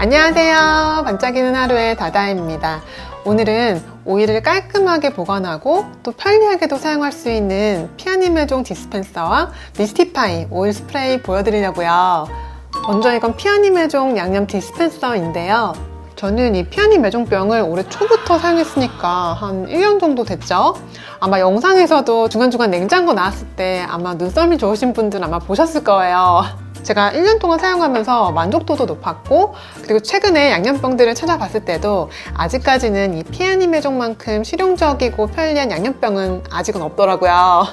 안녕하세요. 반짝이는 하루의 다다입니다. 오늘은 오일을 깔끔하게 보관하고 또 편리하게도 사용할 수 있는 피아니메종 디스펜서와 미스티파이 오일 스프레이 보여드리려고요. 먼저 이건 피아니메종 양념 디스펜서인데요. 저는 이 피아니 매종병을 올해 초부터 사용했으니까 한 1년 정도 됐죠? 아마 영상에서도 중간중간 냉장고 나왔을 때 아마 눈썰미 좋으신 분들은 아마 보셨을 거예요. 제가 1년 동안 사용하면서 만족도도 높았고 그리고 최근에 양념병들을 찾아봤을 때도 아직까지는 이 피아니 매종만큼 실용적이고 편리한 양념병은 아직은 없더라고요.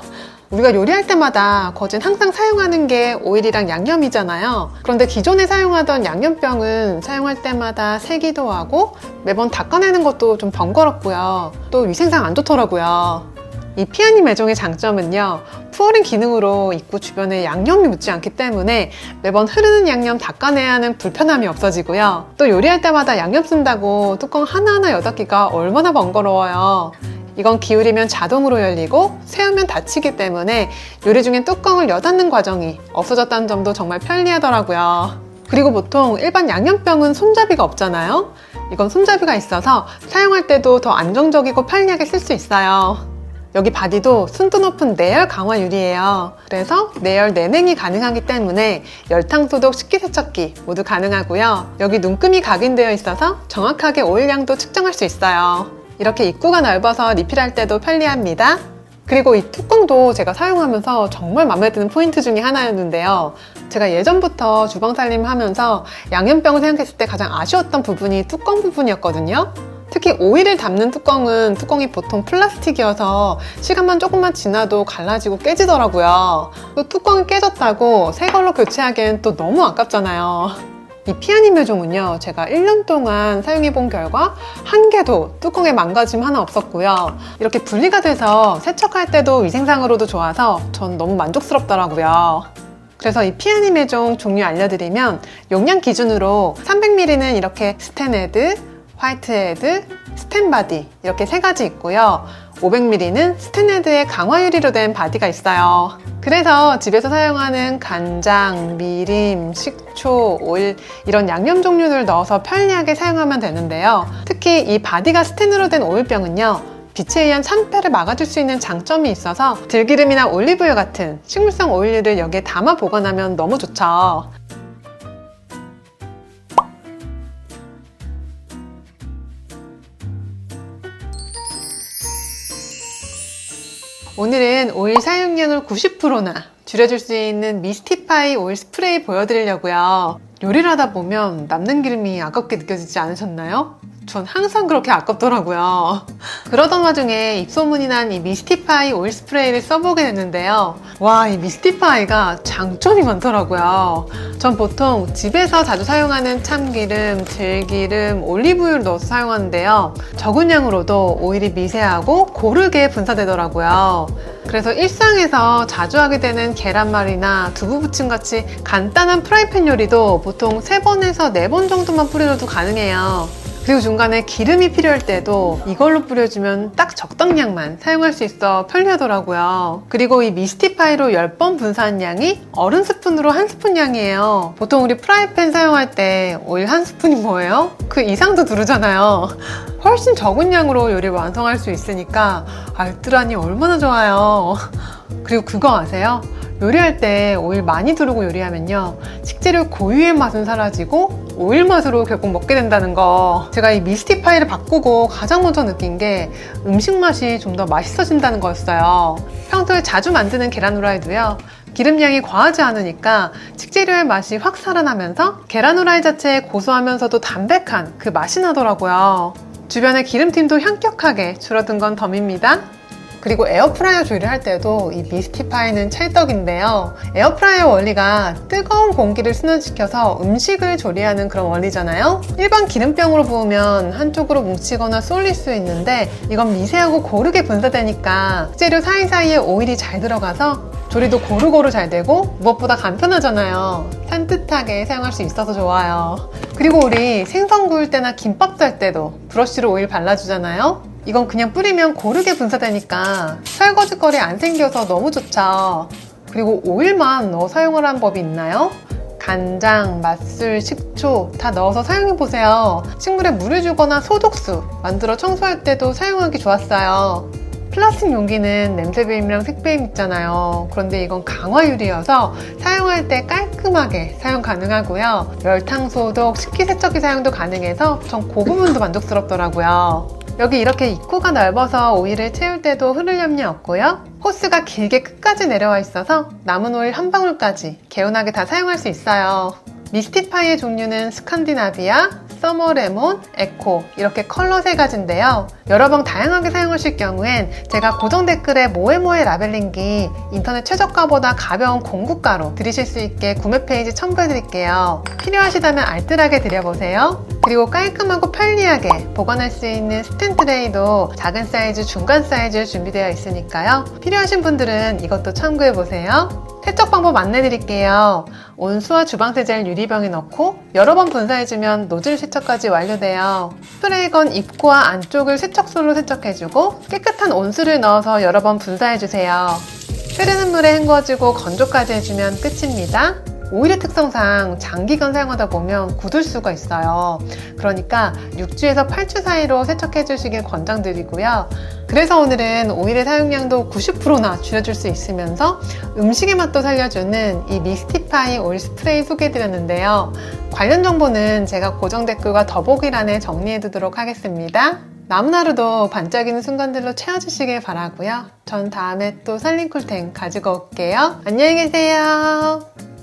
우리가 요리할 때마다 거진 항상 사용하는 게 오일이랑 양념이잖아요. 그런데 기존에 사용하던 양념병은 사용할 때마다 세기도 하고 매번 닦아내는 것도 좀 번거롭고요. 또 위생상 안 좋더라고요. 이 피아니 매종의 장점은요, 푸어링 기능으로 입구 주변에 양념이 묻지 않기 때문에 매번 흐르는 양념 닦아내야 하는 불편함이 없어지고요. 또 요리할 때마다 양념 쓴다고 뚜껑 하나하나 여닫기가 얼마나 번거로워요. 이건 기울이면 자동으로 열리고 세우면 닫히기 때문에 요리 중엔 뚜껑을 여닫는 과정이 없어졌다는 점도 정말 편리하더라고요. 그리고 보통 일반 양념병은 손잡이가 없잖아요. 이건 손잡이가 있어서 사용할 때도 더 안정적이고 편리하게 쓸 수 있어요. 여기 바디도 순도 높은 내열 강화 유리예요. 그래서 내열 내냉이 가능하기 때문에 열탕 소독 식기세척기 모두 가능하고요. 여기 눈금이 각인되어 있어서 정확하게 오일량도 측정할 수 있어요. 이렇게 입구가 넓어서 리필할 때도 편리합니다. 그리고 이 뚜껑도 제가 사용하면서 정말 마음에 드는 포인트 중에 하나였는데요. 제가 예전부터 주방 살림 하면서 양념병을 생각했을 때 가장 아쉬웠던 부분이 뚜껑 부분이었거든요. 특히 오일을 담는 뚜껑은 뚜껑이 보통 플라스틱이어서 시간만 조금만 지나도 갈라지고 깨지더라고요. 또 뚜껑이 깨졌다고 새 걸로 교체하기엔 또 너무 아깝잖아요. 이 피아니 묘종은요, 제가 1년 동안 사용해 본 결과 한 개도 뚜껑에 망가짐 하나 없었고요. 이렇게 분리가 돼서 세척할 때도 위생상으로도 좋아서 전 너무 만족스럽더라고요. 그래서 이 피아니 매종 종류 알려드리면 용량 기준으로 300ml는 이렇게 스텐헤드, 화이트헤드, 스텐바디 이렇게 세 가지 있고요. 500ml는 스텐헤드의 강화 유리로 된 바디가 있어요. 그래서 집에서 사용하는 간장, 미림, 식초, 오일 이런 양념 종류를 넣어서 편리하게 사용하면 되는데요. 특히 이 바디가 스텐으로 된 오일병은요. 빛에 의한 산패를 막아줄 수 있는 장점이 있어서 들기름이나 올리브유 같은 식물성 오일류를 여기에 담아 보관하면 너무 좋죠. 오늘은 오일 사용량을 90%나 줄여줄 수 있는 미스티파이 오일 스프레이 보여드리려고요. 요리를 하다 보면 남는 기름이 아깝게 느껴지지 않으셨나요? 전 항상 그렇게 아깝더라고요. 그러던 와중에 입소문이 난 이 미스티파이 오일 스프레이를 써보게 됐는데요. 와, 이 미스티파이가 장점이 많더라고요. 전 보통 집에서 자주 사용하는 참기름, 들기름, 올리브유를 넣어서 사용하는데요. 적은 양으로도 오일이 미세하고 고르게 분사되더라고요. 그래서 일상에서 자주 하게 되는 계란말이나 두부 부침 같이 간단한 프라이팬 요리도 보통 3번에서 4번 정도만 뿌려도 가능해요. 그리고 중간에 기름이 필요할 때도 이걸로 뿌려주면 딱 적당량만 사용할 수 있어 편리하더라고요. 그리고 이 미스티파이로 10번 분사한 양이 어른 스푼으로 한 스푼 양이에요. 보통 우리 프라이팬 사용할 때 오일 한 스푼이 뭐예요? 그 이상도 두르잖아요. 훨씬 적은 양으로 요리를 완성할 수 있으니까 알뜰하니 얼마나 좋아요. 그리고 그거 아세요? 요리할 때 오일 많이 두르고 요리하면요. 식재료 고유의 맛은 사라지고 오일 맛으로 결국 먹게 된다는 거. 제가 이 미스티파이를 바꾸고 가장 먼저 느낀 게 음식 맛이 좀 더 맛있어진다는 거였어요. 평소에 자주 만드는 계란 후라이도요. 기름량이 과하지 않으니까 식재료의 맛이 확 살아나면서 계란 후라이 자체에 고소하면서도 담백한 그 맛이 나더라고요. 주변의 기름팀도 향격하게 줄어든 건 덤입니다. 그리고 에어프라이어 조리를 할 때도 이 미스티파이는 찰떡인데요. 에어프라이어 원리가 뜨거운 공기를 순환시켜서 음식을 조리하는 그런 원리잖아요. 일반 기름병으로 부으면 한쪽으로 뭉치거나 쏠릴 수 있는데 이건 미세하고 고르게 분사되니까 식재료 사이사이에 오일이 잘 들어가서 조리도 고루고루 잘 되고 무엇보다 간편하잖아요. 산뜻하게 사용할 수 있어서 좋아요. 그리고 우리 생선 구울 때나 김밥 쌀 때도 브러쉬로 오일 발라주잖아요. 이건 그냥 뿌리면 고르게 분사되니까 설거지거리 안 생겨서 너무 좋죠. 그리고 오일만 넣어 사용을 한 법이 있나요? 간장, 맛술, 식초 다 넣어서 사용해보세요. 식물에 물을 주거나 소독수 만들어 청소할 때도 사용하기 좋았어요. 플라스틱 용기는 냄새 배임이랑 색 배임 있잖아요. 그런데 이건 강화유리여서 사용할 때 깔끔하게 사용 가능하고요. 열탕 소독, 식기세척기 사용도 가능해서 전 그 부분도 만족스럽더라고요. 여기 이렇게 입구가 넓어서 오일을 채울 때도 흐를 염려 없고요. 호스가 길게 끝까지 내려와 있어서 남은 오일 한 방울까지 개운하게 다 사용할 수 있어요. 미스티파이의 종류는 스칸디나비아, 서머레몬, 에코 이렇게 컬러 세 가지인데요. 여러 번 다양하게 사용하실 경우엔 제가 고정 댓글에 모에모에 라벨링기 인터넷 최저가보다 가벼운 공구가로 들이실 수 있게 구매 페이지 첨부해 드릴게요. 필요하시다면 알뜰하게 드려보세요. 그리고 깔끔하고 편리하게 보관할 수 있는 스탠 트레이도 작은 사이즈, 중간 사이즈 준비되어 있으니까요. 필요하신 분들은 이것도 참고해 보세요. 세척 방법 안내 드릴게요. 온수와 주방세제를 유리병에 넣고 여러 번 분사해주면 노즐 세척까지 완료돼요. 스프레이건 입구와 안쪽을 세척술로 세척해주고 깨끗한 온수를 넣어서 여러 번 분사해주세요. 흐르는 물에 헹궈주고 건조까지 해주면 끝입니다. 오일의 특성상 장기간 사용하다 보면 굳을 수가 있어요. 그러니까 6주에서 8주 사이로 세척해 주시길 권장드리고요. 그래서 오늘은 오일의 사용량도 90%나 줄여줄 수 있으면서 음식의 맛도 살려주는 이 미스티파이 오일 스프레이 소개해드렸는데요. 관련 정보는 제가 고정 댓글과 더보기란에 정리해두도록 하겠습니다. 남은 하루도 반짝이는 순간들로 채워주시길 바라고요. 전 다음에 또 살림쿨템 가지고 올게요. 안녕히 계세요.